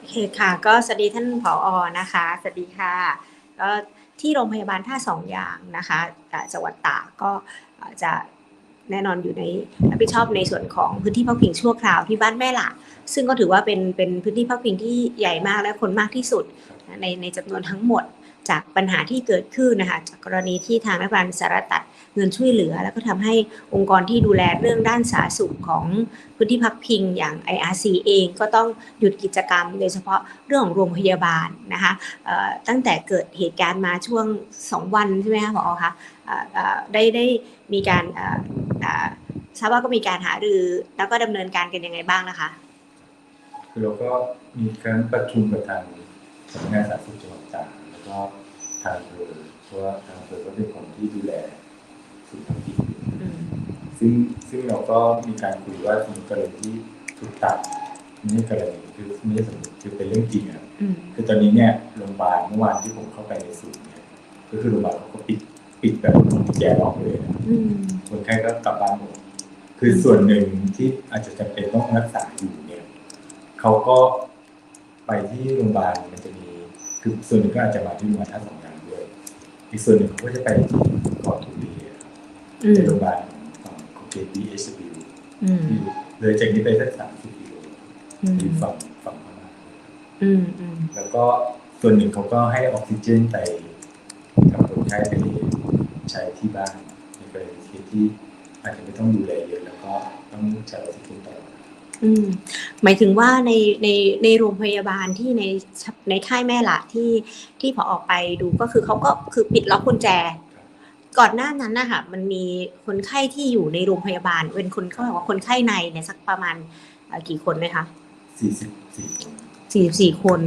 โอเคค่ะก็สวัสดีท่านผออนะคะสวัสดีค่ะก็ที่โรงพยาบาลท่าสองอย่างนะคะจังหวัดตากก็จะแน่นอนอยู่ในรับผิดชอบในส่วนของพื้นที่พักพิงชั่วคราวที่บ้านแม่หละซึ่งก็ถือว่าเป็นเป็นพื้นที่พักพิงที่ใหญ่มากและคนมากที่สุดในในจำนวนทั้งหมด จากปัญหาที่เกิดขึ้นนะคะจากกรณีที่ทางรัฐบาลสหรัฐตัดเงินช่วยเหลือ แล้วก็ทำให้องค์กรที่ดูแลเรื่องด้านสาธารณสุขของพื้นที่พักพิงอย่าง IRC เองก็ต้องหยุดกิจกรรม โดยเฉพาะเรื่องของโรงพยาบาลนะคะตั้งแต่เกิดเหตุการณ์มาช่วง 2 วันใช่ไหมคะผอคะเอ่อเอ่อได้ได้มีการทราบว่าก็มีการหารือแล้วก็ดำเนินการกันยังไงบ้างนะคะคือเราก็มีการประชุมกับทางสำนักงานสาธารณสุขจังหวัดตากแล้วก็ ทางเภอเพราะว่าทางเภอก็เป็นคนที่ดูแลสุขภาพจิตซึ่งซึ่งเราก็มีการคุยว่าทีกรณีที่ถูกตัดไม่ใช่กรณีคือไม่ใช่สมมติคือเป็นเรื่องจริงอะคือตอนนี้เนี่ยโรงพยาบาลเมื่อวานที่ผมเข้าไปในศูนย์เนี่ยก็คือโรงพยาบาลเขาก็ปิดปิดแบบแจล็อกเลยนะคนไข้ก็กลับบ้านหมดคือส่วนหนึ่งที่อาจจะจำเป็นต้องรักษาอยู่เนี่ยเขาก็ไปที่โรงพยาบาลมันจะมีคือส่วนหนึ่งก็อาจจะมาที่โรงพยาบาลท่าสองยา อีกส่วนหนึ่งเขาก็จะไปที่เกาะทุรีครับอืมเป็นโรงพยาบาลของของเกดีเอชบิวอืมที่เลยจากนี้ไปสักสามสิบกิโลอืมอยู่ฝั่งฝั่งพม่าอืมอืมแล้วก็ส่วนหนึ่งเขาก็ให้ออกซิเจนไปกับคนไข้ไปใช้ที่บ้านในกรณีที่อาจจะไม่ต้องดูแลเยอะแล้วก็ต้องใช้ออกซิเจนตลอด อืมหมายถึงว่าในในในโรงพยาบาลที่ในในค่ายแม่ละที่ที่พอออกไปดูก็คือเขาก็คือปิดล็อกกุญแจ ก่อนหน้านั้นนะคะมันมีคนไข้ที่อยู่ในโรงพยาบาล เป็นคนเขาบอกว่าคนไข้ในเนี่ยสักประมาณเอ่อกี่คนไหมคะสี่สิบสี่คนสี่สิบสี่คน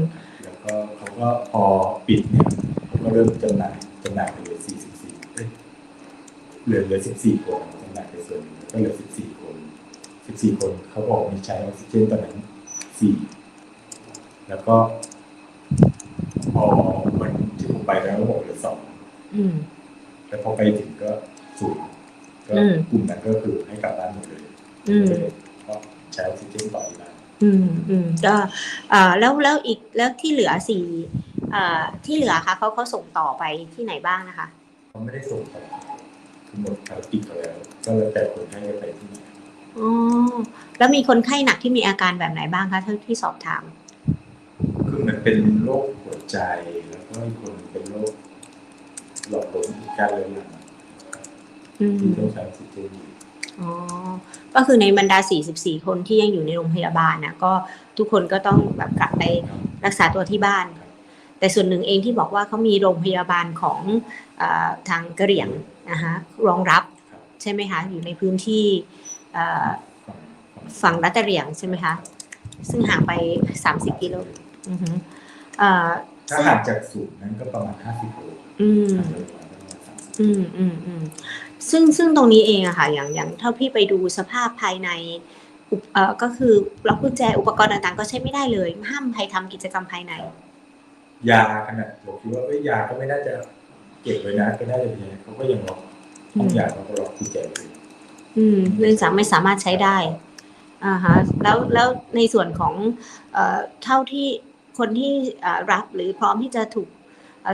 แล้วก็เขาก็พอปิดเนี่ยเขาก็เริ่มจำหน่ายจำหน่ายไปเหลือสี่สิบสี่เอ้ยเหลือเหลือสิบสี่คนจำหน่ายไปส่วนหนึ่งก็เหลือสิบสี่คน สิบสี่คนเขาบอกมีใช้ออกซิเจนตอนนั้นสี่แล้วก็พอวันที่ผมไปแล้วก็บอกเหลือสองอืมแล้วพอไปถึงก็ศูนย์ก็อืมกลุ่มนั้นก็คือให้กลับบ้านหมดเลยอืมก็เลยก็ใช้ออกซิเจนต่อที่บ้านอืมอืมก็เอ่อแล้วแล้วอีกแล้วที่เหลือสี่เอ่อที่เหลือคะเขาเขาส่งต่อไปที่ไหนบ้างนะคะเขาไม่ได้ส่งต่อคือหมดภารกิจเขาแล้ว ก็แล้วแต่คนให้ไปที่ไหน อ๋อแล้วมีคนไข้หนักที่มีอาการแบบไหนบ้างคะเท่าที่สอบถาม คือมันเป็นโรคหัวใจแล้วก็อีกคนเป็นโรคหลอดลมอีกการเรื้อรังอืมที่ต้องใช้ออกซิเจนอยู่อ๋อ ก็คือในบรรดา 44 คนที่ยังอยู่ในโรงพยาบาลนะก็ทุกคนก็ต้องแบบกลับไปรักษาตัวที่บ้าน แต่ส่วนหนึ่งเองที่บอกว่าเขามีโรงพยาบาลของเออทางกะเหรี่ยงนะคะรองรับครับ ใช่ไหมคะอยู่ในพื้นที่เอ่อ ฝั่งฝั่งรัตเหรียงใช่ไหมคะ ซึ่งห่างไป 30 กิโลอือฮึเอ่อถ้าห่างจากศูนย์นั้นก็ประมาณ50โลอืมห่างจากโรงพยาบาลประมาณ30อืมอืมอืมซึ่งซึ่งตรงนี้เองอะค่ะ อย่างอย่างเท่าพี่ไปดูสภาพภายในอุปเอ่อก็คือล็อกกุญแจอุปกรณ์ต่างๆ ก็ใช้ไม่ได้เลย ห้ามใครทำกิจกรรมภายใน ยาขนาดผมคิดว่าเอ้ยยาก็ไม่น่าจะเก็บไว้นะก็น่าจะมีเขาก็ยังล็อกห้องยาเขาก็ล็อกกุญแจไว้ อืมเนื่องจากไม่สามารถใช้ได้อ่าฮะแล้วแล้วในส่วนของเอ่อเท่าที่คนที่รับหรือพร้อมที่จะถูก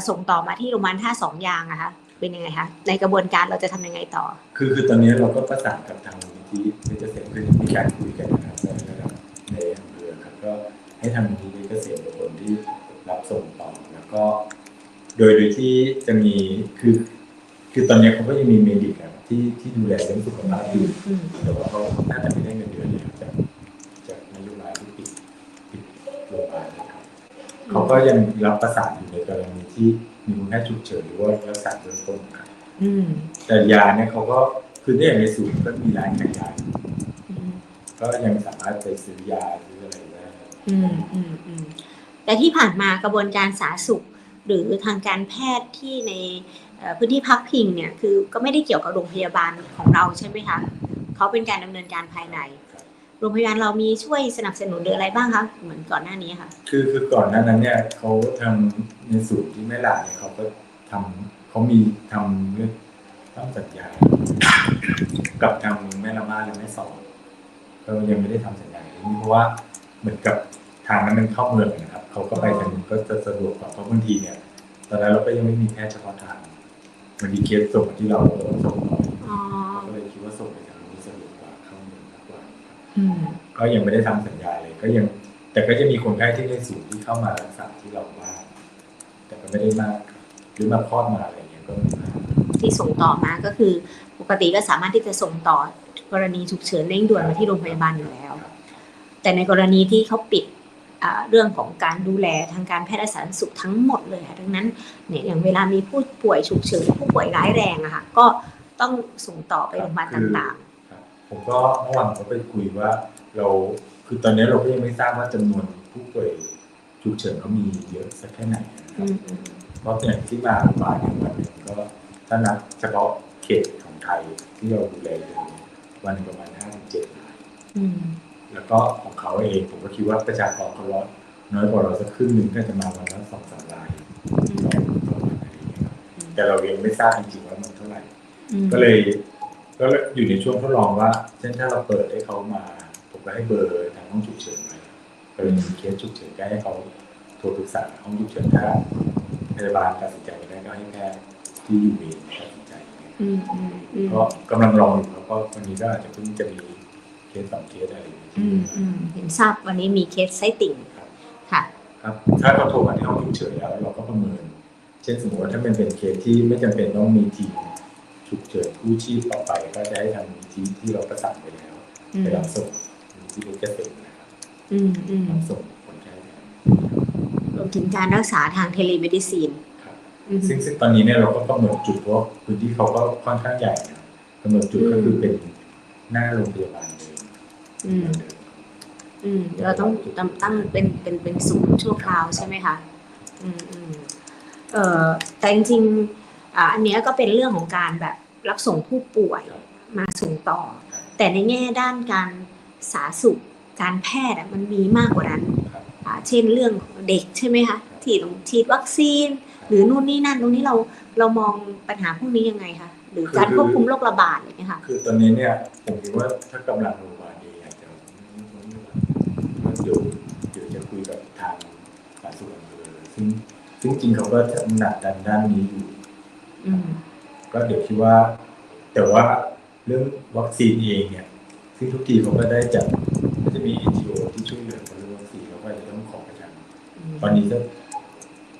ส่งต่อมาที่โรงพยาบาลท่าสองยางอะคะเป็นยังไงคะในกระบวนการเราจะทำยังไงต่อ คือคือตอนนี้เราก็ประสานกับทางมูลนิธิเพื่อจะเสร็จคือมีการคุยกันนะครับในระดับในอำเภอครับก็ให้ทางมูลนิธิเกษตรเป็นคนที่รับส่งต่อแล้วก็ โดยโดยที่จะมีคือ คือตอนนี้เขาก็ยังมีเมดิกอะ ที่ที่ดูแลเรื่องสุขภาพอยู่อืมแต่ว่าเขาน่าจะไม่ได้เงินเดือนเลยครับจากจากนโยบายที่ปิดปิดโรงพยาบาลนะครับเขาก็ยังรับประสานอยู่ในกรณีที่มีคุณแพทย์ฉุกเฉินหรือว่ารักษาเบื้องต้นครับอืมแต่ยาเนี่ยเขาก็คือเนี่ยในศูนย์ก็มีร้านขายยาอยู่อืมก็ยังสามารถไปซื้อยาซื้ออะไรได้อืมอืมอืมแต่ที่ผ่านมากระบวนการสาธารณสุข หรือทางการแพทย์ที่ในพื้นที่พักพิงเนี่ยคือก็ไม่ได้เกี่ยวกับโรงพยาบาลของเราใช่ไหมคะเขาเป็นการดำเนินการภายในโรงพยาบาลเรามีช่วยสนับสนุนหรืออะไรบ้างคะเหมือนก่อนหน้านี้ค่ะ คือคือก่อนหน้านั้นเนี่ยเขาทำในศูนย์ที่แม่หลาเนี่ยเขาก็ทำเขามีทำเรื่องต้องสัญญากับทางแม่ละมาและแม่สองก็ยังไม่ได้ทำสัญญาเรื่องนี้เพราะว่าเหมือนกับ ทางนั้นมันเข้าเมืองนะครับเขาก็ไปทางนู้นก็จะสะดวกกว่าเพราะบางทีเนี่ยตอนนั้นเราก็ยังไม่มีแพทย์เฉพาะทางมันมีเคสส่งมาที่เราเราส่งต่ออ๋อเราก็เลยคิดว่าส่งไปทางนู้นสะดวกกว่าเข้าเมืองมากกว่าอืมก็ยังไม่ได้ทำสัญญาเลย ก็ยังแต่ก็จะมีคนไข้ที่ได้สูงที่เข้ามารักษาที่เราบ้างแต่ก็ไม่ได้มากหรือมาคลอดมาอะไรอย่างเงี้ยก็มีมากที่ส่งต่อมาก็คือ ปกติก็สามารถที่จะส่งต่อกรณีฉุกเฉินเร่งด่วนมาที่โรงพยาบาลอยู่แล้วครับแต่ในกรณีที่เขาปิดอ่า เรื่องของการดูแลทางการแพทย์และสาธารณสุขทั้งหมดเลยค่ะดังนั้นเนี่ยอย่างเวลามีผู้ป่วยฉุกเฉินผู้ป่วยร้ายแรงอะค่ะก็ต้องส่งต่อไปโรงพยาบาลต่างครับผมก็เมื่อวานผมก็ไปคุยว่าเราคือตอนนี้เราก็ยังไม่ทราบว่าจำนวนผู้ป่วยฉุกเฉินเขามีเยอะสักแค่ไหนนะคๆรัอืบมอืมเพราะอย่างที่มาโรงพยาบาลเนี่ยวันหนึ่งก็ถ้านับเฉพาะเขตของไทยที่เราดูแลอยู่เนี่ยวันหนึ่งประมาณห้าถึงเจ็ดรายอืม แล้วก็ของเขาเองผมก็คิดว่าประชากรเขาร้อยน้อยกว่าเราสักครึ่งหนึ่งก็จะมาวันละสองสามรายต่อต่อวันอะไรอย่างเงี้ยครับแต่เรายังไม่ทราบจริงๆว่ามันเท่าไหร่อืมก็เลยก็เลยอยู่ในช่วงทดลองว่าเช่นถ้าเราเปิดให้เขามา ผมก็ให้เบอร์ทางห้องฉุกเฉินไว้กรณีเคสฉุกเฉินก็ให้เขาโทรปรึกษาห้องฉุกเฉินถ้าพยาบาลตัดสินใจไม่ได้ก็ให้แพทย์ที่อยู่เวรตัดสินใจอืมอืมอืมก็กำลังลองอยู่ครับก็วันนี้ก็อาจจะเพิ่งจะมี เคสสองเคสอะไรอย่างเงี้ยอืมอืมเห็นทราบวันนี้มีเคสไส้ติ่งครับค่ะ ครับ ถ้าเขาโทรมาที่ห้องฉุกเฉินแล้วเราก็ประเมิน เช่นสมมติว่าถ้าเป็นเป็นเคสที่ไม่จำเป็นต้องมีทีมฉุกเฉินกู้ชีพต่อไป ก็จะให้ทางมูลที่ที่เราประสานไปแล้วอืมไปรับส่งมูลที่เพชรเกษมนะครับอืมอืมรับส่งคนไข้ไปรวมถึงการรักษาทางเทเลเมดิซีนครับ อืมซึ่งซึ่งตอนนี้เนี่ยเราก็กำหนดจุดเพราะพื้นที่เขาก็ค่อนข้างใหญ่นะกำหนดจุดก็คือเป็นหน้าโรงพยาบาลเลย อืม อืม เราต้องตั้งตั้งเป็นเป็นเป็นศูนย์ชั่วคราวใช่ไหมคะ อืมอืมเอ่อแต่จริงๆอ่าอันเนี้ยก็เป็นเรื่องของการแบบรับส่งผู้ป่วยมาส่งต่อ แต่ในแง่ด้านการสาธารณสุขการแพทย์อะมันมีมากกว่านั้นอ่าเช่นเรื่องเด็กใช่ไหมคะที่ต้องฉีดวัคซีน หรือนู่นนี่นั่นตรงนี้เราเรามองปัญหาพวกนี้ยังไงคะหรือการควบคุมโรคระบาดอะไรอย่างเงี้ยค่ะ คือตอนนี้เนี่ยผมคิดว่าถ้ากำลังโรงพยาบาลงอาจจะ ว่าเดี๋ยวเดี๋ยวจะคุยกับทางสาธารณสุขอำเภอซึ่งซึ่งจริงเขาก็จะหนักด้านด้านนี้อยู่อืมก็เดี๋ยวคิดว่า แต่ว่าเรื่องวัคซีนเองเนี่ย ซึ่งทุกทีเขาก็ได้จัดก็จะมี NGO ที่ช่วยเหลือเรื่องวัคซีนเราก็อาจจะต้องขอประจำตอนนี้ก็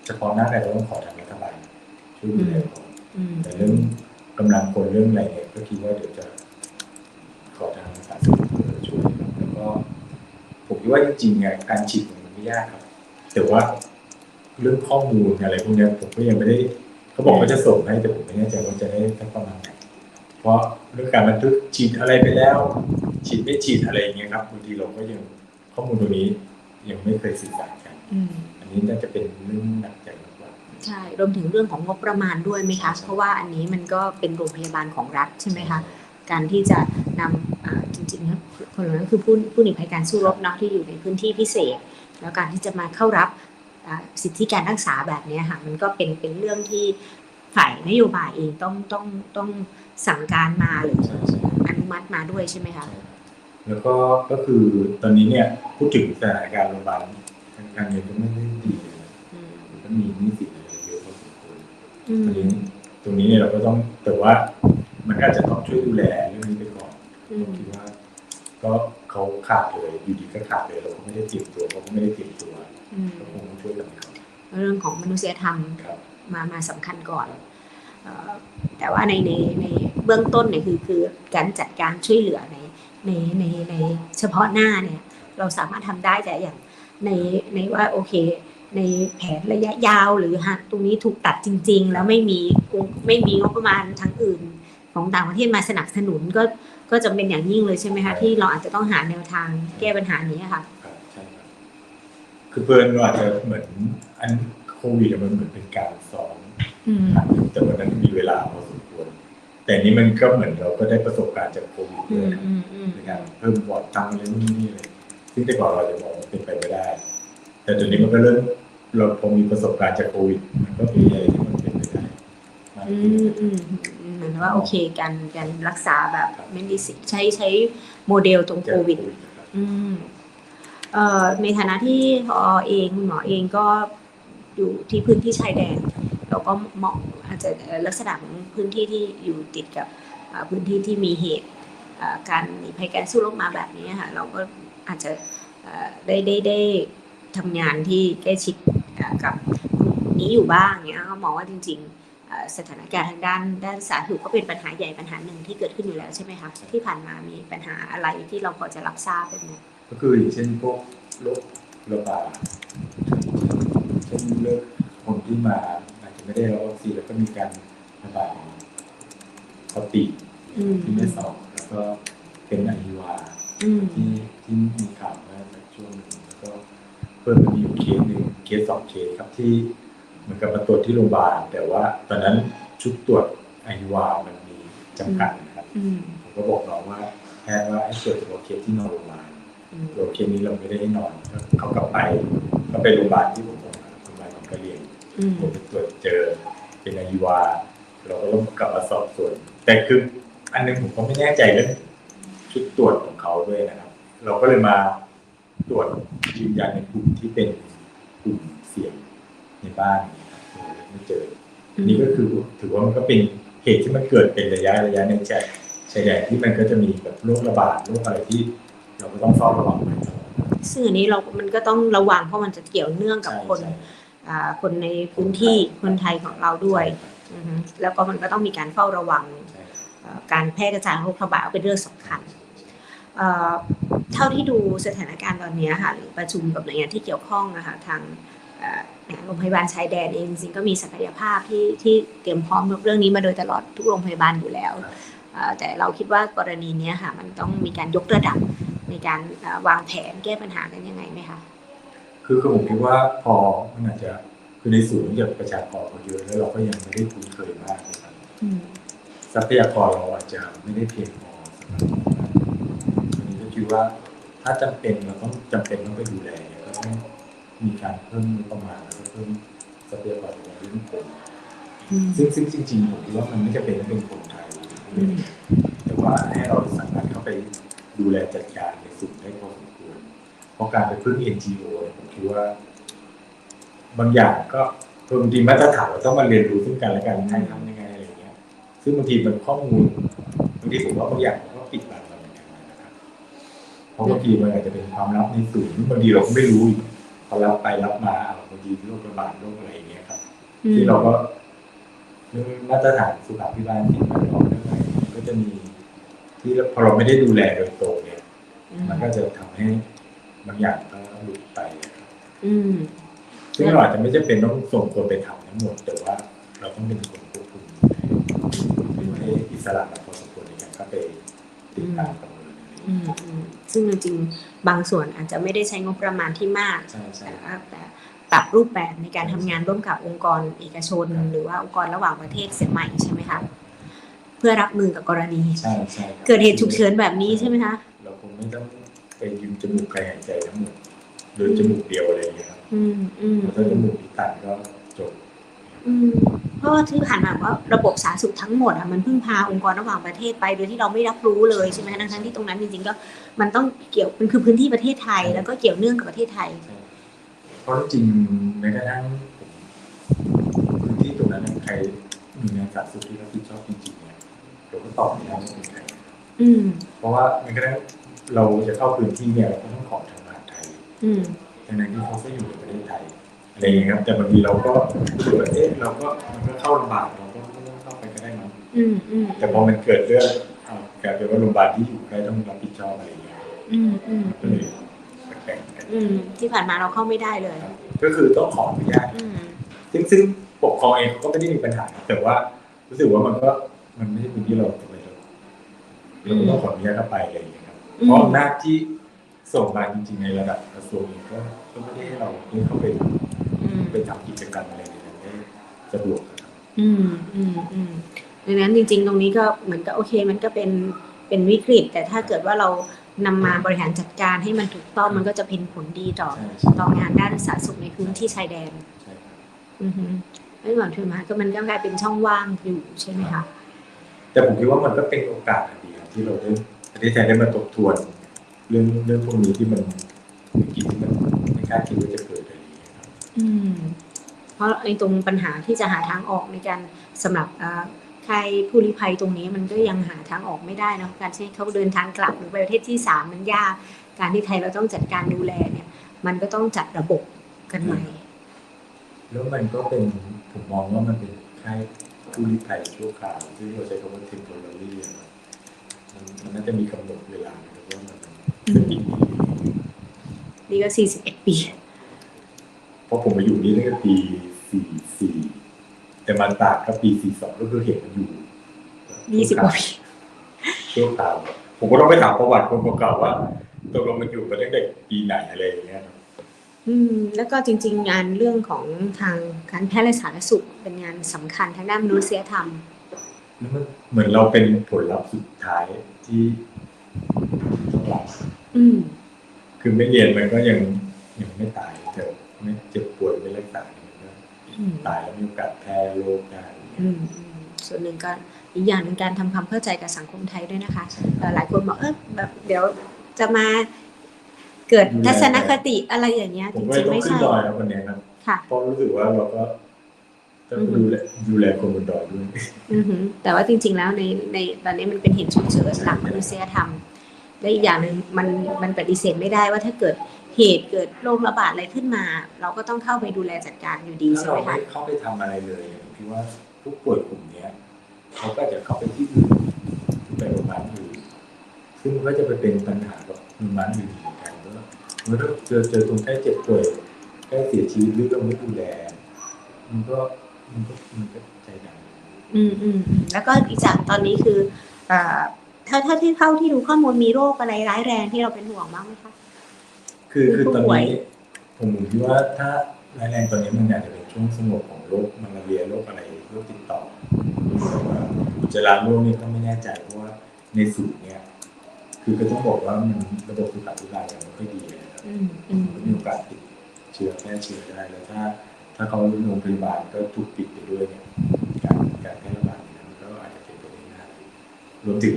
เฉพาะหน้าแต่เราต้องขอทางรัฐบาลช่วยดูแลก่อนอืมแต่เรื่องกำลังคนเรื่องอะไรเนี่ยก็คิดว่าเดี๋ยวจะขอทางสาธารณสุขช่วยครับแล้วก็ ผมคิดว่าจริงๆเนี่ยการฉีดมันไม่ยากครับ แต่ว่าเรื่องข้อมูลอะไรพวกเนี้ยผมก็ยังไม่ได้เขาบอกว่าจะส่งให้แต่ผมไม่แน่ใจว่าจะได้สักประมาณไหนเพราะเรื่องการบันทึกฉีดอะไรไปแล้ว ฉีดไม่ฉีดอะไรอย่างเงี้ยครับบางทีเราก็ยังข้อมูลตรงนี้ยังไม่เคยสื่อสารกันอืมอันนี้น่าจะเป็นเรื่องหนักใจมากกว่าใช่รวมถึงเรื่องของงบประมาณด้วยไหมคะเพราะว่าอันนี้มันก็เป็นโรงพยาบาลของรัฐใช่ไหมคะการที่จะ นำอ่าจริงๆแล้วคนเหล่านั้นคือผู้ผู้หนีภัยการสู้รบเนาะที่อยู่ในพื้นที่พิเศษ แล้วการที่จะมาเข้ารับอ่าสิทธิการรักษาแบบเนี้ยค่ะมันก็เป็นเป็นเรื่องที่ฝ่ายนโยบายเองต้องต้องต้องสั่งการมาหรือใช่ใช่อนุมัติมาด้วยใช่ไหมคะแล้วก็ก็คือตอนนี้เนี่ยพูดถึงสถานการณ์โรงพยาบาลทางการเงินก็ไม่ได้ดีเลยนะอืมก็มีหนี้สินอะไรเยอะพอสมควรอืตมรงนี้ตรงนี้เนี่ยเราก็ต้องแต่ว่ามันก็อาจจะต้องช่วยดูแลเรื่องนี้ไปก่อนอื ผมมคิดว่าก็เขาขาดเลยอยู่ดีก็ขาดเลยเราก็ไม่ได้เตรียมตัวเขาก็ไม่ได้เตรียมตัวอืมก็คงต้องช่วยกันไปก่อนเรื่องของมนุษยธรรมครับมามาสำคัญก่อนเอ่อแต่ว่าในในในเบื้องต้นเนี่ยคือคือการจัดการช่วยเหลือในในในในเฉพาะหน้าเนี่ย เราสามารถทำได้แต่อย่างในในว่าโอเค ในแผนระยะยาวหรือหากตรงนี้ถูกตัดจริง ๆ แล้วไม่มีไม่มีงบประมาณทางอื่น ของต่างประเทศมาสนับสนุนก็ ก็จะเป็นอย่างยิ่งเลยใช่ไหมคะที่เราอาจจะต้องหาแนวทางแก้ปัญหานี้ค่ะครับใช่ครับคือเพื่อนเราอาจจะเหมือนอันโควิดอะมันเหมือนเป็นการสอนอืมแต่วันนั้นมีเวลาพอสมควรแต่นี้มันก็เหมือนเราก็ได้ประสบการณ์จากโควิดอืด้วยมนะอืมอืมในการเพิ่มวอร์ดตังอะไรนู่นนี่เลยซึ่งแต่ก่อนเราจะมองว่าเป็นไปไม่ได้ แต่ตอนนี้มันก็เริ่มเราพอมีประสบการณ์จากโควิดมันก็มีอะไรที่มันเป็นไปได้มากอืขึ้น มอืมอืมเหมือนว่าโอเคการการรักษาแบบไม่ได้สิใช้ใช้โมเดลตรงจากโควิดนะครับอืมเอ่อในฐานะที่พอเองคุณหมอเองก็อยู่ที่พื้นที่ชายแดนเราก็มองอาจจะลักษณะของพื้นที่ที่อยู่ติดกับเอ่อพื้นที่ที่มีเหตุเอ่อการหนีภัยการสู้รบมาแบบนี้ค่ะเราก็อาจจะเอ่อได้ได้ได้ทำงานที่ใกล้ชิดเอ่อกับกลุ่มนี้อยู่บ้างเนี้ยก็มองว่าจริงๆเอ่อ สถานการณ์ทางด้านด้านสาธารณสุขก็เป็นปัญหาใหญ่ปัญหาหนึ่งที่เกิดขึ้นอยู่แล้วใช่ไหมคะที่ผ่านมามีปัญหาอะไรที่เราพอจะรับทราบเป็นไหมก็คืออย่างเช่นพวกโรคระบาดเช่นเลือกคนที่มาอาจจะไม่ได้รับวัคซีนแล้วก็มีการระบาดของปกติอืมที่ไม่สอบแล้วก็เป็นอหิวาอืมที่ที่มีข่าวมาจากช่วงหนึ่งแล้วก็เพิ่มมามีอยู่เคสหนึ่งเคสสองเคสครับที่เห มือนกับมาตรวจที่โรงพยาบาล แต่ว่าตอนนั้นชุดตรวจอหิวามันมีจำกัดนะครับอืมผมก็บอกน้องว่าแพทย์ว่าให้ตรวจเฉพาะเคสที่นอนโรงพยาบาลอืมโรคเคสนี้เราไม่ได้ให้นอนเขากลับไปก็ไปโรงพยาบาลที่ผมบอกนะโรงพยาบาลของกะเหรียงอืมผมไปตรวจเจอเป็นอหิวาเราก็ต้องกลับมาสอบสวน แต่คืออันหนึงผมก็ไม่แน่ใจเรื่องชุดตรวจของเขาด้วยนะครับ เราก็เลยมาตรวจยืนยันในกลุ่มที่เป็นกลุ่มเสี่ยง ในบ้านนะครับไม่เจอ นี่ก็คือถือว่ามันก็เป็นเหตุที่มันเกิดเป็นระยะระยะในใจชายแดนที่มันก็จะมีแบบโรคระบาดโรคอะไรที่เราก็ต้องเฝ้าระวังไว้ตลอดซึ่งอันนี้เรา มันก็ต้องระวังเพราะมันจะเกี่ยวเนื่องกับใช่คนใช่อ่าคนในพื้นที่คนไทยของเราด้วยอือฮึแล้วก็มันก็ต้องมีการเฝ้าระวังใช่เอ่อการแพร่กระจายโรคระบาดเป็นเรื่องสำคัญเอ่อเท่าที่ดูสถานการณ์ตอนนี้ค่ะหรือประชุมกับหน่วยงานที่เกี่ยวข้องนะคะทางเอ่อ โรงพยาบาลชายแดนเองจริงๆก็มีศักยภาพที่ที่เตรียมพร้อมเรื่องนี้มาโดยตลอดทุกโรงพยาบาลอยู่แล้วเอ่อแต่เราคิดว่ากรณีเนี้ยค่ะมันต้องมีการยกระดับในการเอ่อวางแผนแก้ปัญหากันยังไงไหมคะคือคือผมคิดว่าพอมันอาจจะคือในศูนย์เนี่ยประชากรเขาเยอะแล้วเราก็ยังไม่ได้คุ้นเคยมากนะครับอืมทรัพยากรเราอาจจะไม่ได้เพียงพอสำหรับอันนี้ก็คิดว่าถ้าจำเป็นเราต้องจำเป็นต้องไปดูแลเนี่ยก็ต้องมีการเพิ่มงบประมาณ แล้วก็เพิ่มทรัพยากรในเรื่องคนอืมซึ่งซึ่งจริงๆผมคิดว่ามันไม่จำเป็นต้องเป็นคนไทยอืมแต่ว่าให้เราสามารถเข้าไปดูแลจัดการในศูนย์ได้พอสมควรเพราะการไปพึ่ง NGO เนี่ยผมคิดว่า บางอย่างก็คือบางทีมาตรฐานเราต้องมาเรียนรู้ซึ่งกันและกันใครทำยังไงอะไรอย่างเงี้ย ซึ่งบางทีมันข้อมูลบางทีผมว่าบางอย่างมันก็ปิดบังเราเหมือนกันนะครับเพราะบางทีมันอาจจะเป็นความลับในศูนย์บางทีเราก็ไม่รู้อีกพอรับไปรับมา เอาบางทีโรคระบาดโรคอะไรอย่างเงี้ยครับที่เราก็เรื่องมาตรฐานสุขภิบาลสิ่งแวดล้อมเรื่องอะไรก็จะมีที่พอเราไม่ได้ดูแลโดยตรงเนี่ยอืมมันก็จะทำให้บางอย่างก็หลุดไปนะครับอืมซึ่งเราอาจจะไม่จำเป็นต้องส่งคนไปทำทั้งหมด แต่ว่าเราต้องเป็นคนควบคุมให้อิสระเราพอสมควรในการเข้าไปติดตามประเมินอะไรอย่างอืเงี้ยมอืมซึ่งจริงๆบางส่วนอาจจะไม่ได้ใช้งบประมาณที่มากใช่ใช่แต่ว่าแต่ ปรับรูปแบบในการทำงานร่วมกับองค์กรเอกชน หรือว่าองค์กรระหว่างประเทศเสียใหม่ใช่ไหมคะเพื่อรับมือกับกรณีใช่ใช่ครับเกิดเหตุฉุกเฉินแบบนี้ใช่ไหมคะเราคงไม่ต้องไปยืมจมูกใครหายใจทั้งหมดโดยจมูกเดียวอะไรอย่างเงี้ยครับอืมอืมถ้าจมูกที่ตันก็จบอืมเพราะว่าที่ผ่านมาว่าระบบสาธารณสุขทั้งหมดอะมันพึ่งพาองค์กรระหว่างประเทศไปโดยที่เราไม่รับรู้เลยใช่ไหมคะทั้งๆที่ตรงนั้นจริงๆก็มันต้องเกี่ยวมันคือพื้นที่ประเทศไทย แล้วก็เกี่ยวเนื่องกับประเทศไทยเพ ราะจริงๆแม้กระทั่งผมพื้นที่ตรงนั้นเนี่ยใครมีงานสาธารณสุขที่รับผิดชอบจริงๆเนี่ยเราก็ตอบไม่ได้ว่าเป็นใครอืมเพราะว่าแม้กระทั่งเราจะเข้าพื้นที่เนี่ยเราก็ต้องขอทางมหาดไทยอืมดังนั้นที่เขาก็อยู่ในประเทศไทยอะไรอย่างเงี้ยครับ แต่บางทีเราก็รู้สึกว่าเอ๊ะเราก็มันก็เข้าลำบากเราก็ไม่ต้องเข้าไปก็ได้มั้งอืมอืมแต่พอมันเกิดเรื่องเอากลายเป็นว่าโรงพยาบาลที่อยู่ใกล้ต้องรับผิดชอบอะไรอย่างเงี้ยอืมอืมก็เลย แปลกๆกันอืมที่ผ่านมาเราเข้าไม่ได้เลย ก็คือต้องขออนุญาตอืมซึ่งซึ่งปกครองเองเขาก็ไม่ได้มีปัญหา แต่ว่ารู้สึกว่ามันก็มันไม่ใช่พื้นที่เราทำไมเราเราก็ต้องขออนุญาตเข้าไปอะไรอย่างเงี้ยครับอืมเพราะหน้าที่ส่งมาจริงๆในระดับกระทรวงเองก็ก็ไม่ได้ให้เราได้เข้าไปอืม ไปทำกิจกรรมอะไรในนั้นได้สะดวกนะครับ อืมอืมอืมดังนั้นจริง ๆ ตรงนี้ก็เหมือนกับโอเค มันก็เป็นเป็นวิกฤต แต่ถ้าเกิดว่าเรา นำมาบริหารจัดการให้มันถูกต้องมันก็จะเป็นผลดีต่อใช่ใช่ต่องานด้านสาธารณสุขในพื้นที่ชายแดนใช่ครับอือฮึไม่เหมือนถึงมาก็มันก็กลายเป็นช่องว่างอยู่ใช่ไหมคะแต่ผมคิดว่ามันก็เป็นโอกาสอันดีครับที่เราได้ประเทศไทยได้มาทบทวน เรื่องเรื่องพวกนี้ที่มันวิกฤตที่มันไม่คาดคิดว่าจะเกิดอะไรอย่างเงี้ยครับอืม เพราะไอ้ตรงปัญหาที่จะหาทางออกในการสำหรับเอ่อ ใครผู้ลี้ภัยตรงนี้มันก็ยังหาทางออกไม่ได้นะการที่เขาเดินทางกลับหรือไปประเทศที่สามมันยากการที่ไทยเราต้องจัดการดูแลเนี่ย มันก็ต้องจัดระบบกันใหม่ แล้วมันก็เป็นผมมองว่ามันเป็นแค่ผู้ลี้ภัยชั่วคราวที่เราใช้คำว่า temporary อะครับมันมันน่าจะมีกำหนดเวลานะครับว่ามันเป็นกี่ปีนี่ก็สี่สิบเอ็ดปี เพราะผมมาอยู่นี่ตั้งแต่ปี44 แต่มาตากก็ปี42ก็คือเห็นมันอยู่ยี่สิบกว่าปีชั่วคราวผมก็ต้องไปถามประวัติคนเก่าๆว่าตกลงมันอยู่มาตั้งแต่ปีไหนอะไรอย่างเงี้ยครับอืมแล้วก็จริง ๆ งานเรื่องของทางการแพทย์และสาธารณสุข เป็นงานสำคัญทางด้านมนุษยธรรมแล้วมันเหมือนเราเป็นผลลัพธ์สุดท้ายที่ต้องรับอืม คือไม่เรียนมันก็ยังยังไม่ตายแต่ไม่เจ็บป่วยไม่รักษามันก็อืม ตายแล้วมีโอกาสแพร่โรคได้อืมอืมส่วนหนึ่งก็อีกอย่างหนึ่งการทำความเข้าใจกับสังคมไทยด้วยนะคะเอ่อหลายคนบอกเออแบบเดี๋ยวจะมาเกิดทัศนคติอะไรอย่างเงี้ยผจมก็ริงต้ๆองไม่ขึ้นใช่ดอยครับวันนี้ครับค่ะเพราะรู้สึกว่าเราก็ต้องดูแลดูแลคนบนดอยด้วยอือหือแต่ว่าจริง ๆ แล้วในในตอนนี้มันเป็นเหตุฉุกเฉินหลักมนุษยธรรมและอีกอย่างหนึ่งมันมันปฏิเสธไม่ได้ว่าถ้าเกิด เหตุเกิดโรคระบาดอะไรขึ้นมา เราก็ต้องเข้าไปดูแลจัดการอยู่ดีถ้าใช่ไหเรามไม่คะเข้าไปทำอะไรเลยผมคิดว่าผู้ป่วยกลุ่มเนี้ยเขาก็จะเข้าไปที่อื่นไปโรงพยาบาลอื่นซึ่งมันก็จะไปเป็นปัญหากับโรงพยาบาลอื่นเหมือนกันว่าเมื่อเจอเจอคนไข้เจ็บป่วยใกล้เสียชีวิตหรือเราไม่ดูแลมันก็มันก็มันก็ใจดำอืมอืมอืมแล้วก็อีกจากตอนนี้คือเอ่อถ้าถ้าที่เท่าที่ดูข้อมูลมีโรคอะไรร้ายแรงที่เราเป็นห่วงบ้างไหมคะ คือคือคือตอนผู้ป่วยนี้ผมคิดว่าถ้าร้ายแรงตอนนี้มันอาจจะเป็นช่วงสงบของโรคมาลาเรียโรคอะไรโรคติดต่อแต่ว่าอุจจาระโรคนี่ก็ไม่แน่ใจเพราะว่าในสูตรเนี่ย คือก็ต้องบอกว่ามันระบบสุขภาพทุกอย่างยังไม่ค่อยดีเลยนะครับอืมอืมมันมีโอกาสติดเชื้อแพร่เชื้อได้แล้วถ้า ถ้าเขาโรงพยาบาลก็ถูกปิดไปด้วยเนี่ยการการแพร่ระบาดเนี่ยมันก็อาจจะเป็นไปได้ง่ายรวมถึง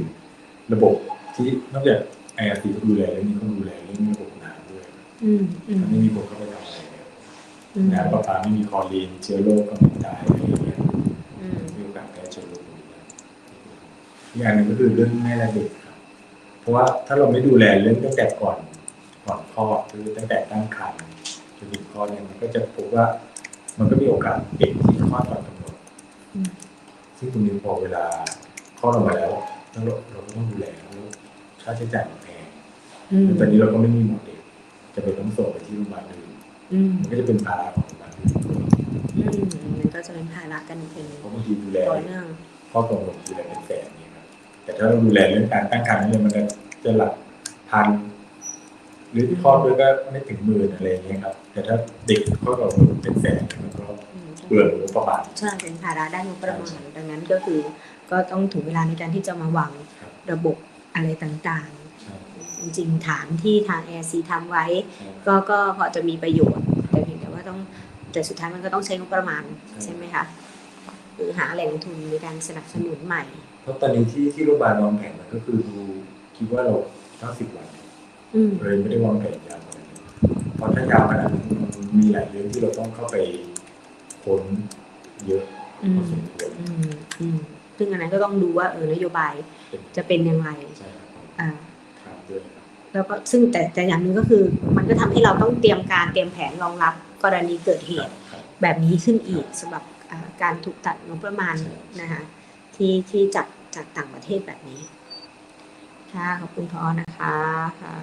ระบบที่นอกจากไออาร์ทีดูแลแล้วมีคนดูแลเรื่องระบบน้ำด้วยอื มอืมถ้าไม่มีคนเข้าไปทำอะไรเนี่ยอืมน้ำประปาไม่มีคลอรีนเชื้อโรคก็ไม่ตายอะไรอย่างเงี้ยอืมมีโอกาสแพร่เชื้อโรคตรงนี้ได้อีกอย่างหนึ่งก็คือเรื่องแม่และเด็กครับเพราะว่าถ้าเราไม่ดูแลเรื่องตั้งแต่ก่อนก่อนคลอดหรือตั้งแต่ตั้งครรภ์จนถึงคลอดเนี่ยมันก็จะพบว่า มันก็มีโอกาสเด็กที่คลอดก่อนกำหนดอืมซึ่งตรงนี้พอเวลาคลอดออกมาแล้วแล้วเราเราก็ต้องดูแลแล้วค่าใช้จ่ายมันแพงอืมตอนนี้เราก็ไม่มีหมอเด็ก จะไปต้องส่งไปที่โรงพยาบาลอื่นอืมมันก็จะเป็นภาระของโรงพยาบาลอื่นอืมมันก็จะเป็นภาระกันเป็นเพราะบางทีดูแลต่อเนื่องครอบครัวผมดูแลเป็นแสนเนี่ยครับแต่ถ้าเราดูแลเรื่องการตั้งครรภ์เนี่ยมันก็จะหลักพันหรือที่คลอดด้วยก็ไม่ถึงหมื่นอะไรอย่างเงี้ยครับ แต่ถ้าเด็กคลอดกับเป็นแสนมันก็อืมเปลืองงบประมาณใช่เป็นภาระด้านงบประมาณดังนั้นก็คือ ก็ต้องถึงเวลาในการที่จะมาวางครับระบบอะไรต่างใช่ๆ จริงๆ ฐานที่ทาง AIC ทำไว้ ก็ก็พอจะมีประโยชน์ แต่เพียงแต่ว่าต้องแต่สุดท้ายมันก็ต้องใช้งบประมาณใช่ไหมคะหรือหาแหล่งทุนในการสนับสนุนใหม่เพราะตอนนี้ที่ที่โรงพยาบาลวางแผนมันก็คือดูคิดว่าเราเก้าสิบวันอืมเลยไม่ได้วางแผนยาวขนาดนั้นเพราะถ้ายาวขนาดนั้นมันมีหลายเรื่องที่เราต้องเข้าไปค้นเยอะอืพมอสมควรอืมอืมซึ่งอันนั้นก็ต้องดูว่าเออนโยบายจะเป็นยังไงใช่ครับอ่าครับ ด้วยครับแล้วก็ซึ่งแต่แต่อย่างหนึ่งก็คือ มันก็ทำให้เราต้องเตรียมการเตรียมแผนรองรับกรณีเกิดเหตุครับแบบนี้ขึ้นอีกสำหรับอ่าการถูกตัดงบประมาณใช่นะคะที่ที่จากจากต่างประเทศแบบนี้ ค่ะ ขอบคุณพอนะคะค่ะ